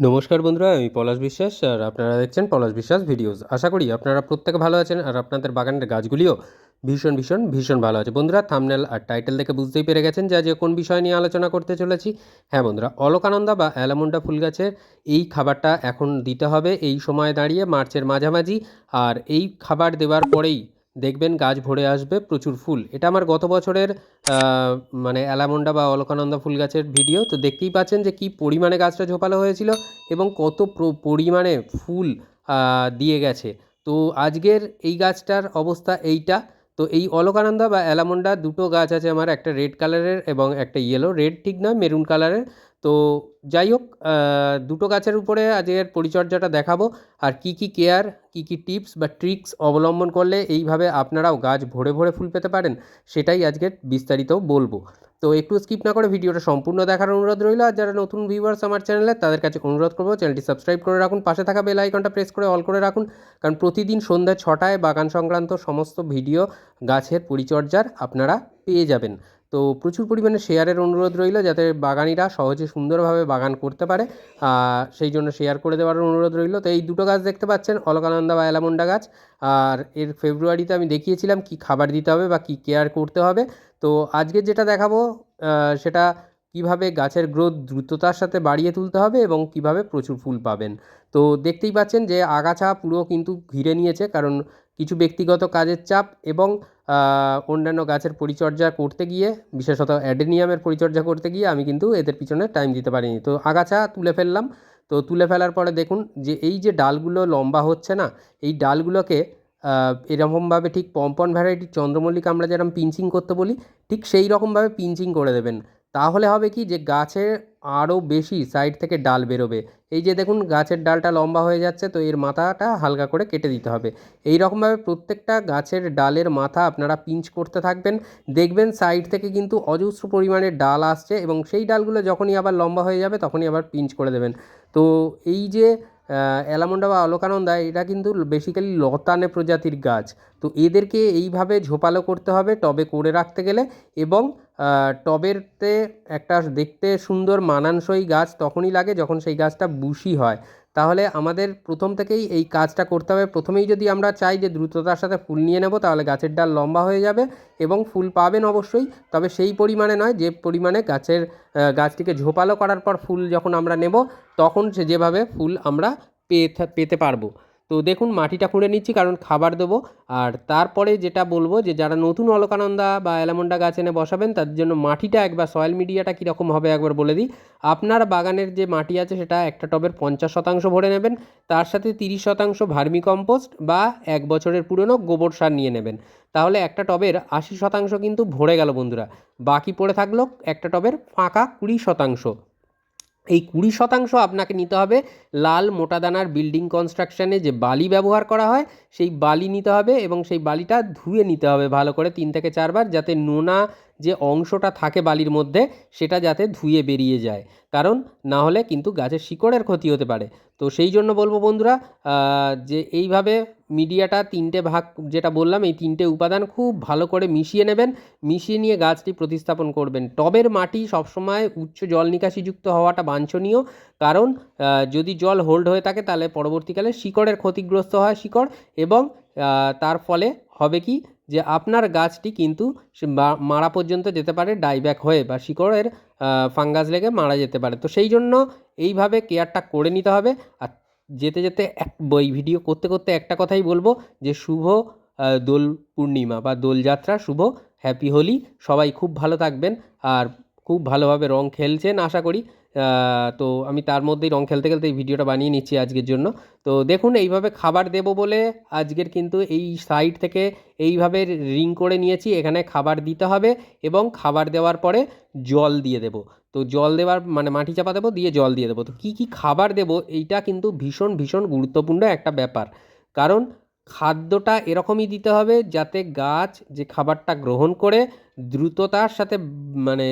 নমস্কার বন্ধুরা, আমি পলাশ বিশ্বাস আর আপনারা দেখছেন পলাশ বিশ্বাস ভিডিওস। আশা করি আপনারা প্রত্যেকে ভালো আছেন আর আপনাদের বাগানের গাছগুলিও ভীষণ ভীষণ ভীষণ ভালো আছে। বন্ধুরা থামনেল আর টাইটেল দেখে বুঝতেই পেরে গেছেন যে কোন বিষয় নিয়ে আলোচনা করতে চলেছি। হ্যাঁ বন্ধুরা, অলকানন্দা বা অ্যালামুন্ডা ফুল গাছের এই খাবারটা এখন দিতে হবে। এই সময় দাঁড়িয়ে মার্চের মাঝামাঝি আর এই খাবার দেওয়ার পরেই দেখবেন গাছ ভরে আসবে, প্রচুর ফুল। এটা আমার গত বছরের মানে অ্যালামন্ডা বা অলকানন্দা ফুল গাছের ভিডিও। তো দেখতেই পাচ্ছেন যে কি পরিমাণে গাছটা ঝোপালো হয়েছিল এবং কত প্র- পরিমাণে ফুল দিয়ে গেছে। তো আজকের এই গাছটার অবস্থা এইটা। তো এই অলকানন্দা বা অ্যালামন্ডা দুটো গাছ আছে আমার, একটা রেড কালারের এবং একটা ইয়েলো রেড ঠিক নয়, মেরুন কালারের। তো যাই হোক দুটো গাছের উপরে আজকের পরিচর্যাটা দেখাবো। আর কি কি কেয়ার কি কি টিপস বা ট্রিক্স অবলম্বন করলে এইভাবে আপনারাও গাছ ভরে ভরে ফুল পেতে পারেন, সেটাই আজকে বিস্তারিত বলব। তো একটু স্কিপ না করে ভিডিওটা সম্পূর্ণ দেখার অনুরোধ রইল। আর যারা নতুন ভিউয়ার্স আমার চ্যানেলে তাদের কাছে অনুরোধ করব চ্যানেলটি সাবস্ক্রাইব করে রাখুন, পাশে থাকা বেল আইকনটা প্রেস করে অল করে রাখুন। কারণ প্রতিদিন সন্ধ্যা ছটায় বাগান সংক্রান্ত সমস্ত ভিডিও গাছের পরিচর্যার আপনারা পেয়ে যাবেন। তো প্রচুর পরিমাণে শেয়ারের অনুরোধ রইল যাতে বাগানিরা সহজে সুন্দরভাবে বাগান করতে পারে। সেই জন্য শেয়ার করে দেওয়ার অনুরোধ রইল। তো এই দুটো গাছ দেখতে পাচ্ছেন, অলকানন্দা বা অ্যালামন্ডা গাছ। আর এর ফেব্রুয়ারিতে আমি দেখিয়েছিলাম কি খাবার দিতে হবে বা কি কেয়ার করতে হবে। তো আজকে যেটা দেখাবো সেটা কীভাবে গাছের গ্রোথ দ্রুততার সাথে বাড়িয়ে তুলতে হবে এবং কীভাবে প্রচুর ফুল পাবেন। তো দেখতেই পাচ্ছেন যে আগাছা পুরো কিন্তু ঘিরে নিয়েছে, কারণ কিছু ব্যক্তিগত কাজের চাপ এবং অন্যান্য গাছের পরিচর্যা করতে গিয়ে, বিশেষত অ্যাডেনিয়ামের পরিচর্যা করতে গিয়ে আমি কিন্তু এদের পিছনে টাইম দিতে পারিনি। তো আগাছা তুলে ফেললাম। তো তুলে ফেলার পরে দেখুন যে এই যে ডালগুলো লম্বা হচ্ছে না, এই ডালগুলোকে এরকমভাবে ঠিক পম্পন ভ্যারাইটির চন্দ্রমল্লিকা আমরা যেরকম পিঞ্চিং করতে বলি, ঠিক সেই রকমভাবে পিঞ্চিং করে দেবেন। তাহলে হবে কি যে গাছে আরও বেশি সাইড থেকে ডাল বেরোবে। এই যে দেখুন গাছের ডালটা লম্বা হয়ে যাচ্ছে, তো এর মাথাটা হালকা করে কেটে দিতে হবে। এই রকমভাবে প্রত্যেকটা গাছের ডালের মাথা আপনারা পিঞ্চ করতে থাকবেন। দেখবেন সাইড থেকে কিন্তু অজস্র পরিমাণে ডাল আসছে এবং সেই ডালগুলো যখনই আবার লম্বা হয়ে যাবে, তখনই আবার পিঞ্চ করে দেবেন। তো এই যে অ্যালামন্ডা বা অলকানন্দা এটা কিন্তু বেসিক্যালি লতানে প্রজাতির গাছ। তো এদেরকে এইভাবে ঝোপালো করতে হবে টবে করে রাখতে গেলে এবং টবেরতে একটা দেখতে সুন্দর মানানসই গাছ তখনই লাগে যখন সেই গাছটা বুশি হয়। তাহলে আমাদের প্রথম থেকেই এই কাজটা করতে হবে। প্রথমেই যদি আমরা চাই যে দ্রুততার সাথে ফুল নিয়ে নেব, তাহলে গাছের ডাল লম্বা হয়ে যাবে এবং ফুল পাবেন অবশ্যই। তবে সেই পরিমাণে নয়, যে পরিমাণে গাছের গাছটিকে ঝোপালো করার পর ফুল যখন আমরা নেব, তখন সে যেভাবে ফুল আমরা পেয়ে পেতে পারব। তো দেখুন, মাটিটা খুঁড়ে নিচ্ছি, কারণ খাবার দেবো। আর তারপরে যেটা বলব যে, যারা নতুন অলকানন্দা বা অ্যালামন্ডা গাছ এনে বসাবেন, তাদের জন্য মাটিটা একবার সয়েল মিডিয়াটা কীরকম হবে একবার বলে দিই। আপনার বাগানের যে মাটি আছে, সেটা একটা টবের পঞ্চাশ শতাংশ ভরে নেবেন। তার সাথে তিরিশ শতাংশ ভার্মি কম্পোস্ট বা এক বছরের পুরনো গোবর সার নিয়ে নেবেন। তাহলে একটা টবের আশি শতাংশ কিন্তু ভরে গেল বন্ধুরা। বাকি পড়ে থাকল একটা টবের ফাঁকা কুড়ি শতাংশ। এই কুড়ি শতাংশ আপনাকে নিতে হবে লাল মোটা দানার বিল্ডিং কনস্ট্রাকশানে যে বালি ব্যবহার করা হয়, সেই বালি নিতে হবে এবং সেই বালিটা ধুয়ে নিতে হবে ভালো করে তিন থেকে চারবার যাতে নোনা যে অংশটা থাকে বালির মধ্যে, সেটা যাতে ধুয়ে বেরিয়ে যায়। কারণ না হলে কিন্তু গাছের শিকড়ের ক্ষতি হতে পারে। তো সেই জন্য বলব বন্ধুরা যে এইভাবে মিডিয়াটা তিনটে ভাগ, যেটা বললাম, এই তিনটে উপাদান খুব ভালো করে মিশিয়ে নেবেন। মিশিয়ে নিয়ে গাছটি প্রতিস্থাপন করবেন। টবের মাটি সবসময় উচ্চ জল নিকাশিযুক্ত হওয়াটা বাঞ্ছনীয়। কারণ যদি জল হোল্ড হয়ে থাকে, তাহলে পরবর্তীকালে শিকড়ের ক্ষতিগ্রস্ত হয় শিকড় এবং তার ফলে হবে কি যে আপনার গাছটি কিন্তু মারা পর্যন্ত যেতে পারে, ডাইব্যাক হয়ে বা শিকড়ের ফাঙ্গাস লেগে মারা যেতে পারে। তো সেই জন্য এইভাবে কেয়ারটা করে নিতে হবে। আর যেতে যেতে এক বই ভিডিও করতে করতে একটা কথাই বলব যে শুভ দোল পূর্ণিমা বা দোলযাত্রা শুভ, হ্যাপি হোলি। সবাই খুব ভালো থাকবেন। আর খুব ভালোভাবে রং খেলছেন, আশা করি। তো আমি তার মধ্যেই রং খেলতে খেলতে এই ভিডিওটা বানিয়ে নিচ্ছি আজকের জন্য। তো দেখুন, এইভাবে খাবার দেব বলে আজকের কিন্তু এই সাইড থেকে এইভাবে রিং করে নিয়েছি। এখানে খাবার দিতে হবে এবং খাবার দেওয়ার পরে জল দিয়ে দেব। তো জল দেওয়ার মানে মাটি চাপা দেবো, দিয়ে জল দিয়ে দেবো। তো কী কী খাবার দেবো, এইটা কিন্তু ভীষণ ভীষণ গুরুত্বপূর্ণ একটা ব্যাপার। কারণ খাদ্যটা এরকমই দিতে হবে যাতে গাছ যে খাবারটা গ্রহণ করে দ্রুততার সাথে মানে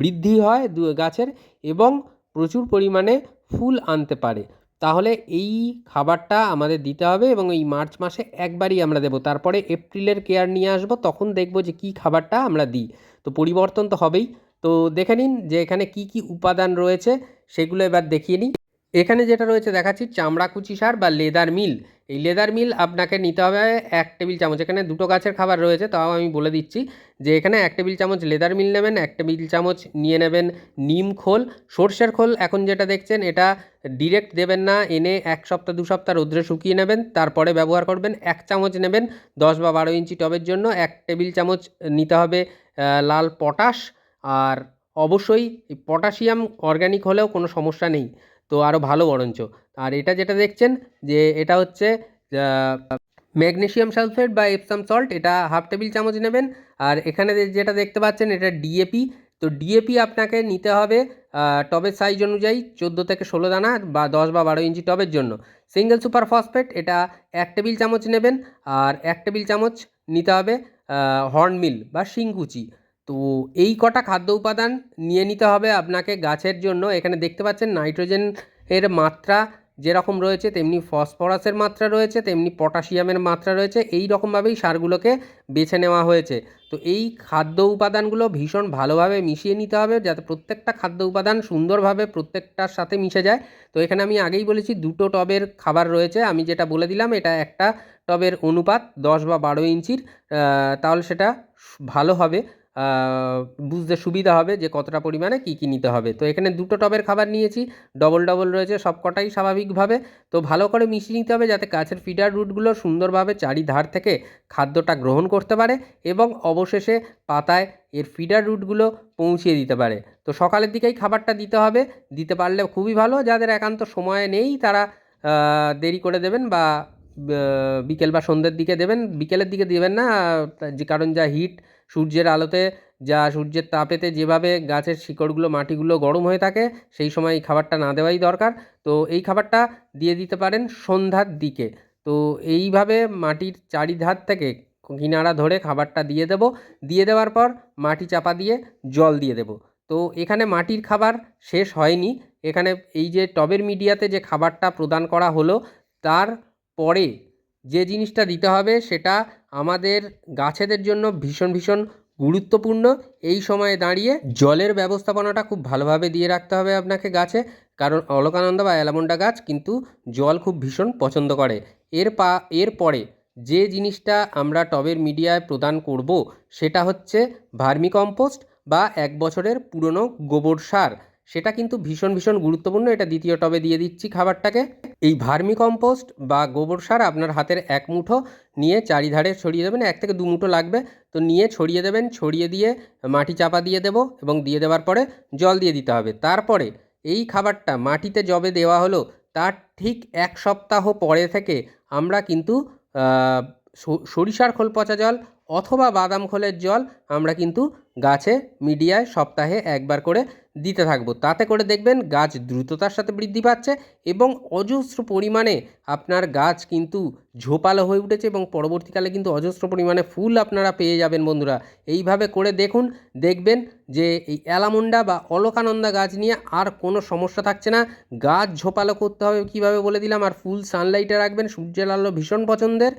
বৃদ্ধি হয় গাছের এবং প্রচুর পরিমাণে ফুল আনতে পারে। তাহলে এই খাবারটা আমাদের দিতে হবে এবং এই মার্চ মাসে একবারই আমরা দেবো। তারপরে এপ্রিলের কেয়ার নিয়ে আসব, তখন দেখব যে কী খাবারটা আমরা দিই। তো পরিবর্তন তো হবেই। তো দেখে নিন যে এখানে কি কি উপাদান রয়েছে, সেগুলো এবার দেখিয়ে নিই। এখানে যেটা রয়েছে, দেখাচ্ছি চামড়া কুচি সার বা লেদার মিল। এই লেদার মিল আপনাকে নিতে হবে এক টেবিল চামচ। এখানে দুটো গাছের খাবার রয়েছে, তাও আমি বলে দিচ্ছি যে এখানে এক টেবিল চামচ লেদার মিল নেবেন, এক টেবিল চামচ নিয়ে নেবেন নিম খোল। সর্ষের খোল এখন যেটা দেখছেন, এটা ডিরেক্ট দেবেন না, এনে এক সপ্তাহ, দু সপ্তাহ রোদ্রে শুকিয়ে নেবেন, তারপরে ব্যবহার করবেন, এক চামচ নেবেন দশ বা বারো ইঞ্চি টবের জন্য। এক টেবিল চামচ নিতে হবে লাল পটাশ। আর অবশ্যই পটাশিয়াম অর্গ্যানিক হলেও কোনো সমস্যা নেই। তো আরও ভালো বরঞ্চ। আর এটা যেটা দেখছেন যে এটা হচ্ছে ম্যাগনেসিয়াম সালফেট বা এপসাম সল্ট, এটা হাফ টেবিল চামচ নেবেন। আর এখানে যেটা দেখতে পাচ্ছেন এটা ডিএপি। তো ডিএপি আপনাকে নিতে হবে টবের সাইজ অনুযায়ী চোদ্দ থেকে ষোলো দানা বা দশ বা বারো ইঞ্চি টবের জন্য। সিঙ্গেল সুপার ফসফেট এটা এক টেবিল চামচ নেবেন। আর এক টেবিল চামচ নিতে হবে হর্নমিল বা শিংকুচি। তো এই কটা খাদ্য উপাদান নিয়ে নিতে হবে আপনাকে গাছের জন্য। এখানে দেখতে পাচ্ছেন নাইট্রোজেন এর মাত্রা যেরকম রয়েছে, তেমনি ফসফরাসের মাত্রা রয়েছে, তেমনি পটাশিয়ামের মাত্রা রয়েছে। এই রকমভাবেই সারগুলোকে বেছে নেওয়া হয়েছে। তো এই খাদ্য উপাদানগুলো ভীষণ ভালোভাবে মিশিয়ে নিতে হবে যাতে প্রত্যেকটা খাদ্য উপাদান সুন্দরভাবে প্রত্যেকটার সাথে মিশে যায়। তো এখানে আমি আগেই বলেছি দুটো টবের খাবার রয়েছে। আমি যেটা বলে দিলাম, এটা একটা টবের অনুপাত দশ বা বারো ইঞ্চির তাহলে সেটা ভালো হবে। বুঝতে সুবিধা হবে যে কতটা পরিমাণে কী কী নিতে হবে। তো এখানে দুটো টবের খাবার নিয়েছি ডবল ডবল রয়েছে, সব কটাই স্বাভাবিকভাবে। তো ভালো করে মিশিয়ে নিতে হবে যাতে গাছের ফিডার রুটগুলো সুন্দরভাবে চারিধার থেকে খাদ্যটা গ্রহণ করতে পারে এবং অবশেষে পাতায় এর ফিডার রুটগুলো পৌঁছিয়ে দিতে পারে। তো সকালের দিকেই খাবারটা দিতে হবে, দিতে পারলে খুবই ভালো, যাদের একান্ত সময় নেই তারা দেরি করে দেবেন বা বিকেল বা সন্ধ্যের দিকে দেবেন, বিকেলের দিকে দেবেন না যে কারণ যা হিট সূর্যের আলোতে যা সূর্যের তাপেতে যেভাবে গাছের শিকড়গুলো, মাটিগুলো গরম হয়ে থাকে, সেই সময় এই খাবারটা না দেওয়াই দরকার। তো এই খাবারটা দিয়ে দিতে পারেন সন্ধ্যার দিকে। তো এইভাবে মাটির চারিধার থেকে কিনারা ধরে খাবারটা দিয়ে দেব। দিয়ে দেওয়ার পর মাটি চাপা দিয়ে জল দিয়ে দেব। তো এখানে মাটির খাবার শেষ হয়নি। এখানে এই যে টবের মিডিয়াতে যে খাবারটা প্রদান করা হলো, তার পরে যে জিনিসটা দিতে হবে সেটা আমাদের গাছেদের জন্য ভীষণ ভীষণ গুরুত্বপূর্ণ। এই সময়ে দাঁড়িয়ে জলের ব্যবস্থাপনাটা খুব ভালোভাবে দিয়ে রাখতে হবে আপনাকে গাছে। কারণ অলকানন্দা বা অ্যালামন্ডা গাছ কিন্তু জল খুব ভীষণ পছন্দ করে। এর পা, এর পরে যে জিনিসটা আমরা টবের মিডিয়ায় প্রদান করব, সেটা হচ্ছে ভার্মি কম্পোস্ট বা এক বছরের পুরনো গোবর সার। সেটা কিন্তু ভীষণ ভীষণ গুরুত্বপূর্ণ। এটা দ্বিতীয় টবে দিয়ে দিচ্ছি খাবারটাকে। এই ভার্মি কম্পোস্ট বা গোবর সার আপনার হাতের এক মুঠো নিয়ে চারিধারে ছড়িয়ে দেবেন, এক থেকে দু মুঠো লাগবে। তো নিয়ে ছড়িয়ে দেবেন, ছড়িয়ে দিয়ে মাটি চাপা দিয়ে দেবো এবং দিয়ে দেওয়ার পরে জল দিয়ে দিতে হবে। তারপরে এই খাবারটা মাটিতে জবে দেওয়া হলো, তার ঠিক এক সপ্তাহ পরে থেকে আমরা কিন্তু সরিষার খোল পচা জল অথবা বাদাম খোলের জল আমরা কিন্তু গাছে মিডিয়ায় সপ্তাহে একবার করে দিতে থাকব। তাতে করে দেখবেন গাছ দ্রুততার সাথে বৃদ্ধি পাচ্ছে এবং অজস্র পরিমাণে আপনার গাছ কিন্তু ঝোপালো হয়ে উঠেছে এবং পরবর্তীকালে কিন্তু অজস্র পরিমাণে ফুল আপনারা পেয়ে যাবেন বন্ধুরা। এইভাবে করে দেখুন, দেখবেন যে এই অ্যালামুন্ডা বা অলকানন্দা গাছ নিয়ে আর কোনো সমস্যা থাকছে না। গাছ ঝোপালো করতে হবে কীভাবে বলে দিলাম? আর ফুল সানলাইটে রাখবেন, সূর্যের আলো ভীষণ পছন্দের।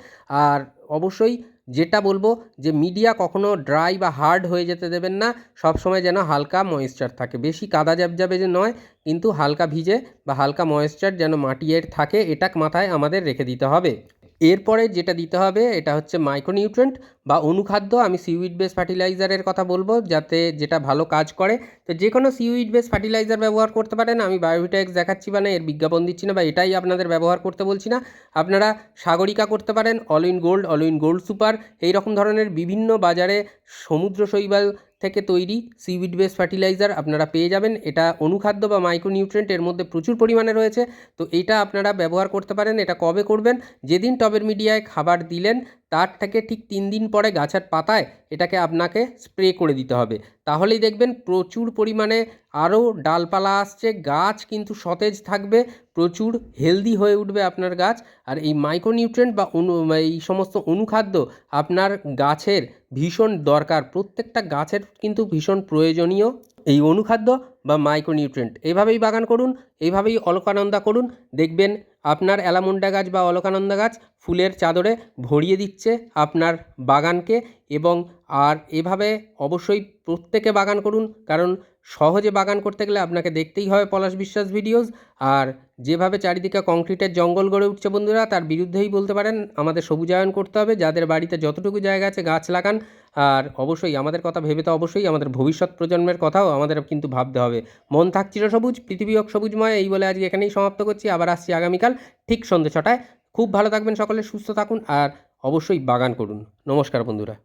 আর অবশ্যই যেটা বলব যে মিডিয়া কখনো ড্রাই বা হার্ড হয়ে যেতে দেবেন না সবসময় যেন হালকা ময়েশ্চার থাকে। বেশি কাদা যাবে যে নয়, কিন্তু হালকা ভিজে বা হালকা ময়েশ্চার যেন মাটির থাকে এটা মাথায় আমাদের রেখে দিতে হবে। এরপরে যেটা দিতে হবে, এটা হচ্ছে মাইক্রোনিউট্রেন্ট বা অনুখাদ্য। আমি সিউইড বেস ফার্টিলাইজারের কথা বলব, যাতে যেটা ভালো কাজ করে। তো যে কোনো সিউইড বেস ফার্টিলাইজার ব্যবহার করতে পারেন, আমি বায়োভিটাক্স দেখাচ্ছি বা না এর বিজ্ঞাপন দিচ্ছি না বা এটাই আপনাদের ব্যবহার করতে বলছি না। আপনারা সাগরিকা করতে পারেন all in gold all in gold super এই রকম ধরনের বিভিন্ন বাজারে সমুদ্র শৈবাল থেকে তৈরি সিউইড বেস ফার্টিলাইজার আপনারা পেয়ে যাবেন। এটা অনুখাদ্য বা মাইক্রোনিউট্রেন্ট এর মধ্যে প্রচুর পরিমাণে রয়েছে। তো এটা আপনারা ব্যবহার করতে পারেন, এটা কবে করবেন? যেদিন টবের মিডিয়ায় খাবার দিলেন, তার থেকে ঠিক তিন দিন পরে গাছের পাতায় এটাকে আপনাকে স্প্রে করে দিতে হবে। তাহলেই দেখবেন প্রচুর পরিমাণে আরও ডালপালা আসছে, গাছ কিন্তু সতেজ থাকবে প্রচুর হেলদি হয়ে উঠবে আপনার গাছ আর এই মাইক্রোনিউট্রেন্ট বা অনু এই সমস্ত অনুখাদ্য আপনার গাছের ভীষণ দরকার। প্রত্যেকটা গাছের কিন্তু ভীষণ প্রয়োজনীয় এই অনুখাদ্য বা মাইক্রোনিউট্রেন্ট এভাবেই বাগান করুন এইভাবেই অলকানন্দা করুন। দেখবেন আপনার অ্যালামুন্ডা গাছ বা অলকানন্দা গাছ ফুলের চাদরে ভরিয়ে দিচ্ছে আপনার বাগানকে এবং আর এভাবে অবশ্যই প্রত্যেকে বাগান করুন। কারণ সহজে বাগান করতে গেলে আপনাকে দেখতেই হবে পলাশ বিশ্বাস ভিডিওস। আর যেভাবে চারিদিকে কংক্রিটের জঙ্গল গড়ে উঠছে বন্ধুরা, তার বিরুদ্ধেই বলতে পারেন, আমাদের সবুজায়ন করতে হবে, যাদের বাড়িতে যতটুকু জায়গা আছে গাছ লাগান। আর অবশ্যই আমাদের কথা ভেবে তো অবশ্যই আমাদের ভবিষ্যৎ প্রজন্মের কথাও আমাদের কিন্তু ভাবতে হবে। মন থাক চিরসবুজ পৃথিবী হোক সবুজময়, এই বলে আজকে এখানেই সমাপ্ত করছি, আবার আসছি আগামীকাল ঠিক সন্ধ্যে ছটায়। খুব ভালো থাকবেন সকলে, সুস্থ থাকুন, আর অবশ্যই বাগান করুন। নমস্কার বন্ধুরা।